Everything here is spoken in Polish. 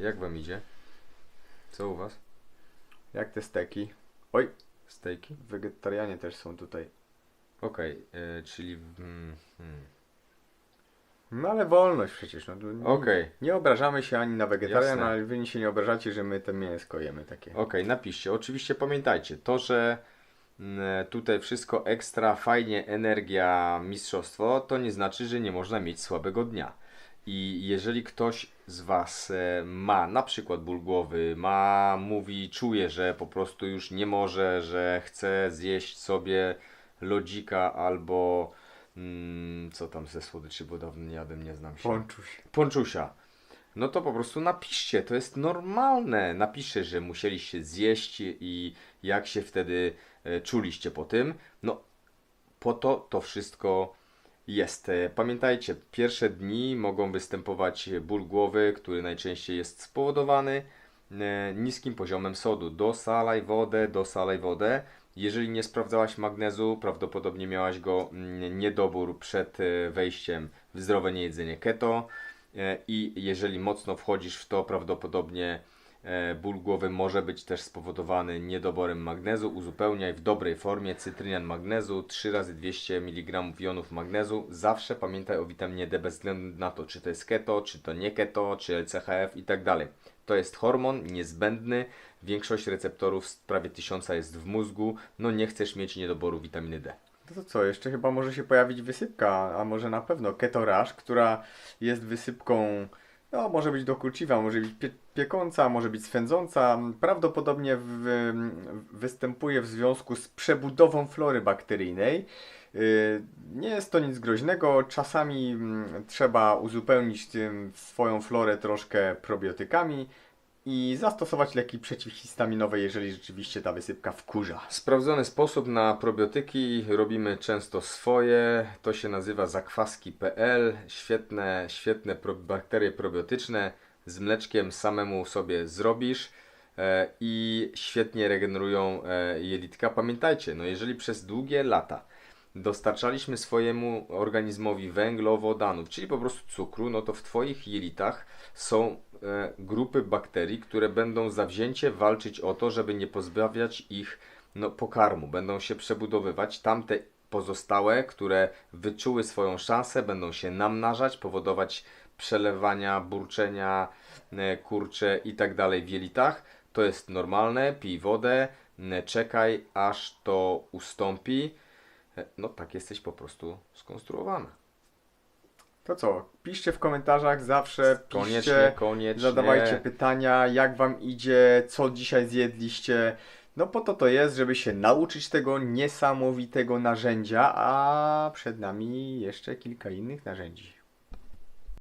Jak wam idzie? Co u was? Jak te steki? Oj, Stejki? wegetarianie też są tutaj. Okej, e, czyli... Mm, hmm. No ale wolność przecież. No, to nie, Okej, nie obrażamy się ani na wegetarian, Jasne. ale wy się nie obrażacie, że my te mięsko jemy takie. okej, napiszcie. Oczywiście pamiętajcie, to, że mm, tutaj wszystko ekstra, fajnie, energia, mistrzostwo, to nie znaczy, że nie można mieć słabego dnia. I jeżeli ktoś z Was e, ma na przykład ból głowy, ma, mówi, czuje, że po prostu już nie może, że chce zjeść sobie lodzika albo mm, co tam ze słodyczy, bo dawno nie jadłem, nie znam się. Ponczuś. Ponczusia. No to po prostu napiszcie, to jest normalne. Napiszcie, że musieliście zjeść i jak się wtedy e, czuliście po tym. No, po to to wszystko jest. E, Pamiętajcie, pierwsze dni mogą występować ból głowy, który najczęściej jest spowodowany e, niskim poziomem sodu. Dosalaj wodę, dosalaj wodę. Jeżeli nie sprawdzałaś magnezu, prawdopodobnie miałaś go mm, niedobór przed e, wejściem w zdrowe niejedzenie keto. I jeżeli mocno wchodzisz w to, prawdopodobnie ból głowy może być też spowodowany niedoborem magnezu. Uzupełniaj w dobrej formie cytrynian magnezu 3 razy 200 mg jonów magnezu. Zawsze pamiętaj o witaminie D bez względu na to, czy to jest keto, czy to nie keto, czy LCHF i tak. To jest hormon niezbędny. Większość receptorów, prawie tysiąca jest w mózgu. No nie chcesz mieć niedoboru witaminy D. No to co, jeszcze chyba może się pojawić wysypka, a może na pewno ketoraż, która jest wysypką, no może być dokuczywa, może być pie piekąca, może być swędząca. Prawdopodobnie w, występuje w związku z przebudową flory bakteryjnej. Yy, Nie jest to nic groźnego, czasami mm, trzeba uzupełnić swoją florę troszkę probiotykami i zastosować leki przeciwhistaminowe, jeżeli rzeczywiście ta wysypka wkurza. Sprawdzony sposób na probiotyki robimy często swoje. To się nazywa zakwaski.pl. Świetne, świetne pro, bakterie probiotyczne z mleczkiem samemu sobie zrobisz e, i świetnie regenerują e, jelitka. Pamiętajcie, no jeżeli przez długie lata dostarczaliśmy swojemu organizmowi węglowodanów, czyli po prostu cukru, no to w Twoich jelitach są e, grupy bakterii, które będą zawzięcie walczyć o to, żeby nie pozbawiać ich no, pokarmu. Będą się przebudowywać. Tamte pozostałe, które wyczuły swoją szansę, będą się namnażać, powodować przelewania, burczenia, e, kurcze i tak dalej w jelitach. To jest normalne. Pij wodę, e, czekaj aż to ustąpi. E, No tak jesteś po prostu skonstruowana. To co? Piszcie w komentarzach zawsze, Koniecznie, piszcie, koniecznie. zadawajcie pytania, jak wam idzie, co dzisiaj zjedliście. No po to to jest, żeby się nauczyć tego niesamowitego narzędzia, a przed nami jeszcze kilka innych narzędzi.